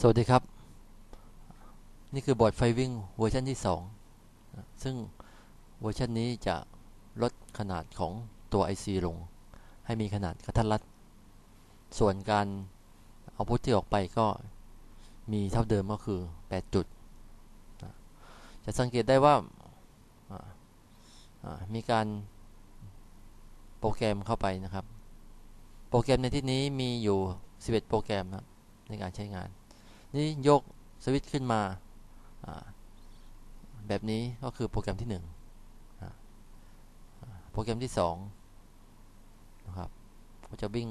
สวัสดีครับ นี่คือบอร์ดไฟวิ่งเวอร์ชันที่ 2 ซึ่งเวอร์ชันนี้จะลดขนาดของตัว IC ลง ให้มีขนาดกระทัดรัด ส่วนการเอาพุทที่ออกไปก็มีเท่าเดิมก็คือ 8 จุด จะสังเกตได้ว่ามีการโปรแกรมเข้าไปนะครับ โปรแกรมในที่นี้มีอยู่ 11 โปรแกรมนะในการใช้งาน นี่ยกสวิตช์ขึ้นมาแบบนี้ก็คือโปรแกรมที่1โปรแกรมที่2นะครับก็จะวิ่ง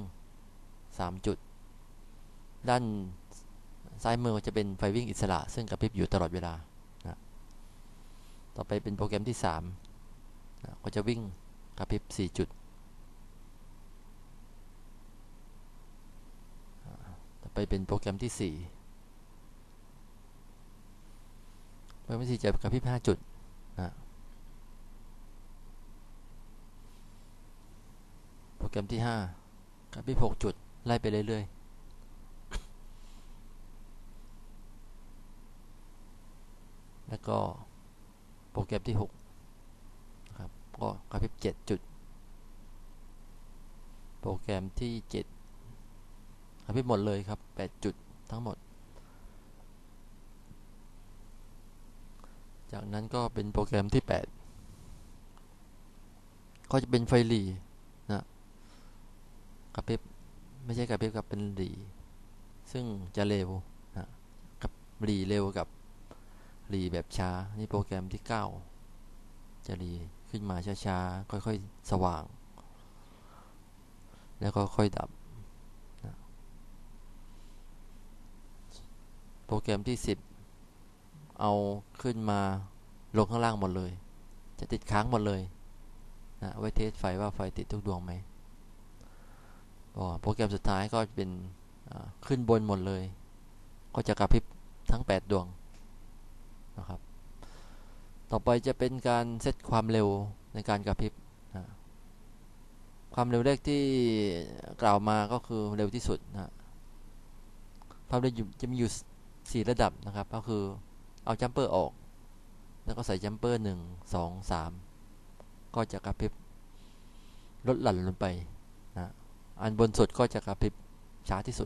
3 จุด ด้านซ้ายมือจะเป็นไฟวิ่งอิสระ ซึ่งกระพริบอยู่ตลอดเวลานะต่อไปเป็นโปรแกรมที่3นะก็จะวิ่งกระพริบ 4 จุด ต่อไปเป็นโปรแกรมที่ 4 โปรแกรมที่จะกระพริบ5จุดนะโปรแกรมที่ 5กระพริบ6จุด ไล่ไปเรื่อยๆแล้วก็โปรแกรมที่6นะครับก็กระพริบ7จุด โปรแกรมที่ 7กระพริบหมดเลยครับ 8 จุดทั้งหมด จากนั้นก็เป็นโปรแกรมที่ 8 ก็จะเป็นไฟลีนะกระพริบไม่ใช่กระพริบกับเป็นหลีซึ่งจะเร็วนะกับหลีเร็วกับรีแบบช้า นี่โปรแกรมที่ 9 จะรีขึ้นมาช้าๆ ค่อยๆ สว่าง แล้วก็ค่อยดับนะโปรแกรมที่ 10 เอาขึ้นมาลงข้างล่างหมดเลย จะติดค้างหมดเลยนะไว้เทสไฟว่าไฟติดทุกดวงไหมโปรแกรมสุดท้ายก็เป็นขึ้นบนหมดเลย ก็จะกระพริบทั้ง 8 ดวงนะครับ ต่อไปจะเป็นการเซตความเร็วในการกระพริบนะความเร็วแรกที่กล่าวมาก็คือเร็วที่สุดนะความเร็วจะมีอยู่4ระดับนะครับ ก็คือ เอาจัมเปอร์ออก แล้วก็ใส่จัมเปอร์หนึ่งสองสามก็จะกระพริบลดหลั่นลงไปนะอันบนสุดก็จะกระพริบช้าที่สุด